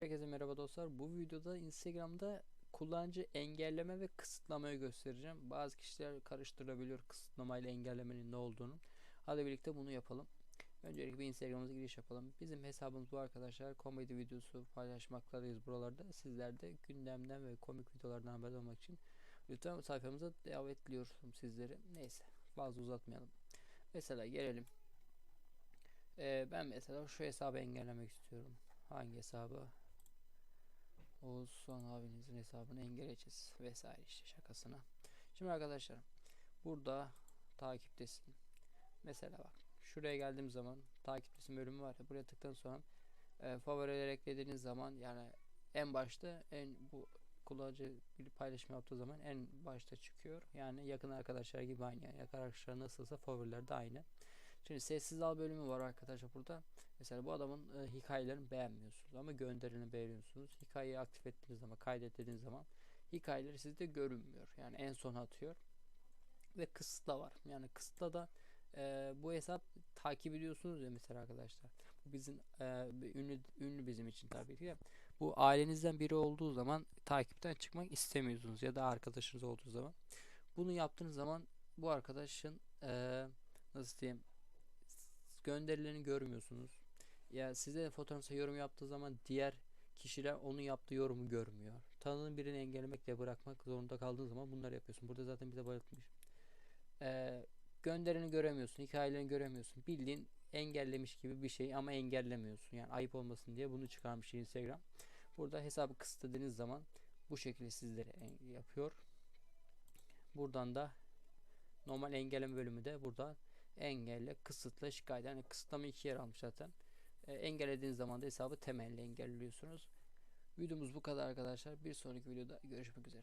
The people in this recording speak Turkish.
Herkese merhaba dostlar. Bu videoda Instagram'da kullanıcı engelleme ve kısıtlamayı göstereceğim. Bazı kişiler karıştırabiliyor kısıtlamayla engellemenin ne olduğunu. Hadi birlikte bunu yapalım. Öncelikle bir Instagram'ımıza giriş yapalım. Bizim hesabımız bu arkadaşlar. Komedi videosu paylaşmaktayız buralarda. Sizler de gündemden ve komik videolardan haber olmak için lütfen sayfamıza davetliyorum sizleri. Neyse fazla uzatmayalım. Mesela gelelim. Ee, ben mesela şu hesabı engellemek istiyorum. Hangi hesabı? Oğuzhan abinizin hesabını engelleyeceğiz vesaire işte şakasına. Şimdi arkadaşlar burada takiptesin. Mesela bak şuraya geldiğim zaman takiptesin bölümü var ya buraya tıkladıktan sonra e, favoriler eklediğiniz zaman yani en başta en bu kullanıcı bir paylaşım yaptığı zaman en başta çıkıyor. Yani yakın arkadaşlar gibi aynı. Yani yakın arkadaşlar nasılsa favoriler de aynı. Şimdi sessiz al bölümü var arkadaşlar burada. Mesela bu adamın e, hikayelerini beğenmiyorsunuz ama gönderini beğeniyorsunuz. Hikayeyi aktif ettiğiniz zaman, kaydettiniz zaman hikayeleri sizde görünmüyor. Yani en son atıyor. Ve kısıtla var. Yani kısıtla da e, bu hesap takip ediyorsunuz ya mesela arkadaşlar. Bu bizim e, ünlü ünlü bizim için tabii ki. Bu ailenizden biri olduğu zaman takipten çıkmak istemiyorsunuz ya da arkadaşınız olduğu zaman. Bunu yaptığınız zaman bu arkadaşın e, nasıl diyeyim gönderilerini görmüyorsunuz. Ya size de fotoğrafta yorum yaptığı zaman diğer kişiler onun yaptığı yorumu görmüyor. Tanıdığın birini engellemek ve bırakmak zorunda kaldığın zaman bunları yapıyorsun. Burada zaten bize belirtmiş. Ee, gönderini göremiyorsun, hikayelerini göremiyorsun. Bildiğin engellemiş gibi bir şey ama engellemiyorsun. Yani ayıp olmasın diye bunu çıkarmış Instagram. Burada hesabı kısıtladığınız zaman bu şekilde sizlere yapıyor. Buradan da normal engelleme bölümü de burada engelle, kısıtla, şikayet. Yani kısıtlama iki yer almış zaten. E, engellediğiniz zaman da hesabı temelli engelliyorsunuz. Videomuz bu kadar arkadaşlar. Bir sonraki videoda görüşmek üzere.